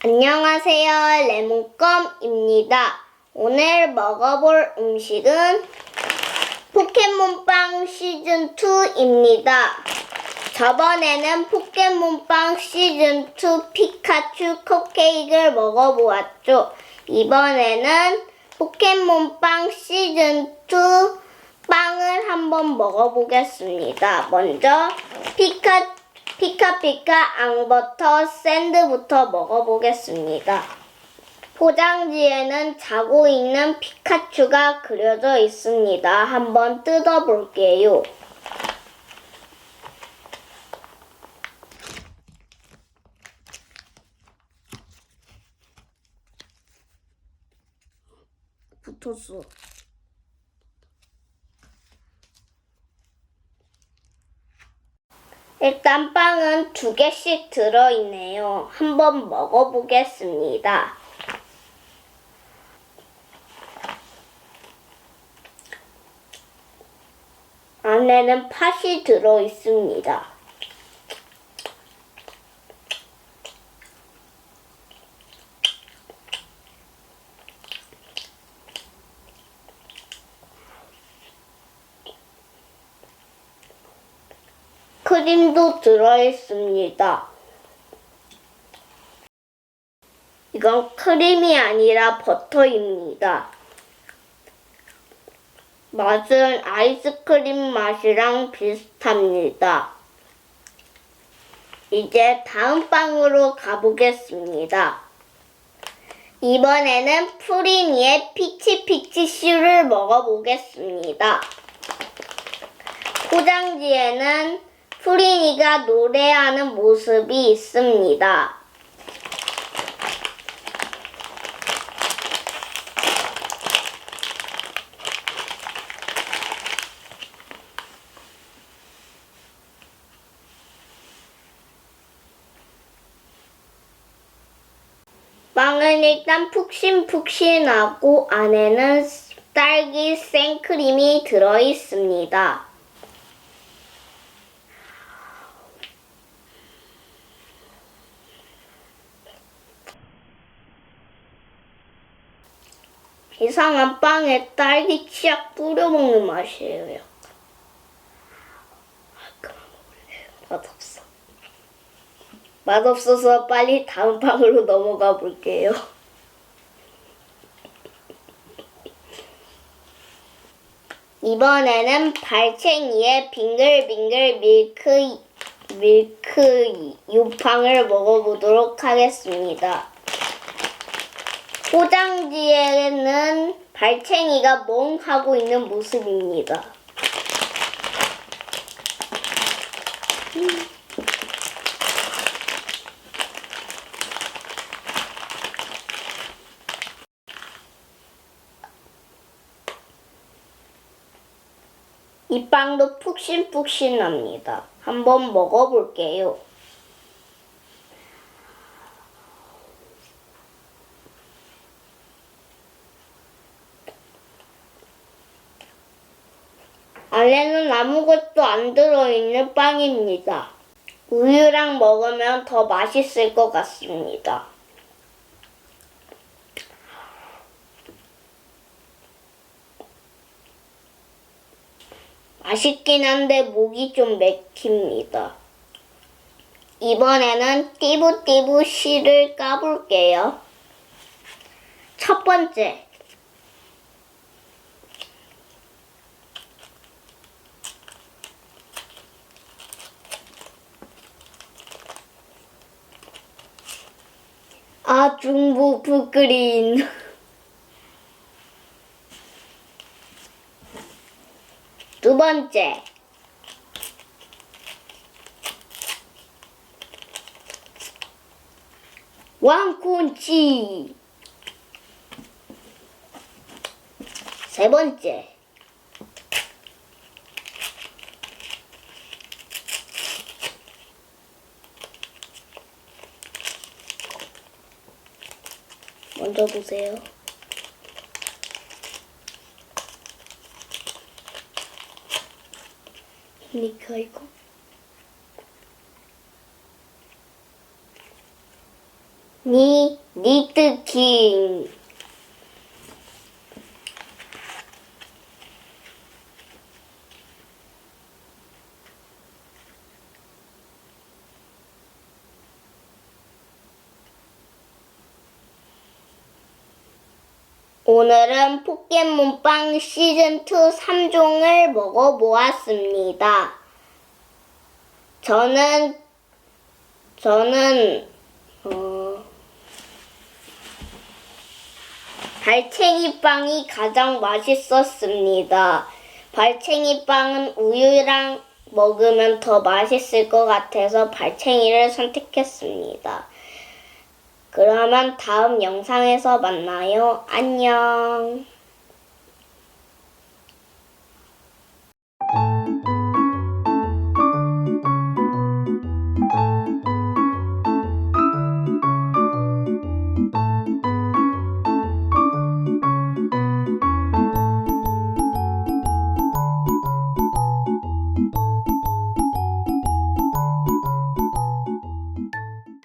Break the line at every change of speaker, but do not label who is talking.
안녕하세요. 레몬껌입니다. 오늘 먹어볼 음식은 포켓몬빵 시즌2입니다. 저번에는 포켓몬빵 시즌2 피카츄 컵케이크를 먹어보았죠. 이번에는 포켓몬빵 시즌2 빵을 한번 먹어보겠습니다. 먼저 피카 피카피카 앙버터 샌드부터 먹어보겠습니다. 포장지에는 자고 있는 피카츄가 그려져 있습니다. 한번 뜯어볼게요. 붙었어. 일단 빵은 두 개씩 들어있네요. 한번 먹어보겠습니다. 안에는 팥이 들어있습니다. 크림도 들어있습니다. 이건 크림이 아니라 버터입니다. 맛은 아이스크림 맛이랑 비슷합니다. 이제 다음 빵으로 가보겠습니다. 이번에는 프리니의 피치피치 슈를 먹어보겠습니다. 포장지에는 프리니가 노래하는 모습이 있습니다. 빵은 일단 푹신푹신하고 안에는 딸기 생크림이 들어있습니다. 이상한 빵에 딸기 치약 뿌려 먹는 맛이에요. 아, 그만 먹을래. 맛없어. 맛없어서 빨리 다음 빵으로 넘어가 볼게요. 이번에는 발챙이의 빙글빙글 밀크 밀크 유팡을 먹어보도록 하겠습니다. 포장지에는 발챙이가 멍 하고 있는 모습입니다. 이 빵도 푹신푹신합니다. 한번 먹어볼게요. 안에는 아무것도 안 들어있는 빵입니다. 우유랑 먹으면 더 맛있을 것 같습니다. 맛있긴 한데 목이 좀 맥힙니다. 이번에는 띠부띠부 씨를 까볼게요. 첫 번째. 아, 중부 부그린. 두 번째. 왕콘치. 세 번째. 먼저 보세요. 니까 이거? 니 니트킹 오늘은 포켓몬빵 시즌2 3종을 먹어보았습니다. 저는, 저는, 어, 발챙이 빵이 가장 맛있었습니다. 발챙이 빵은 우유랑 먹으면 더 맛있을 것 같아서 발챙이를 선택했습니다. 그러면 다음 영상에서 만나요. 안녕.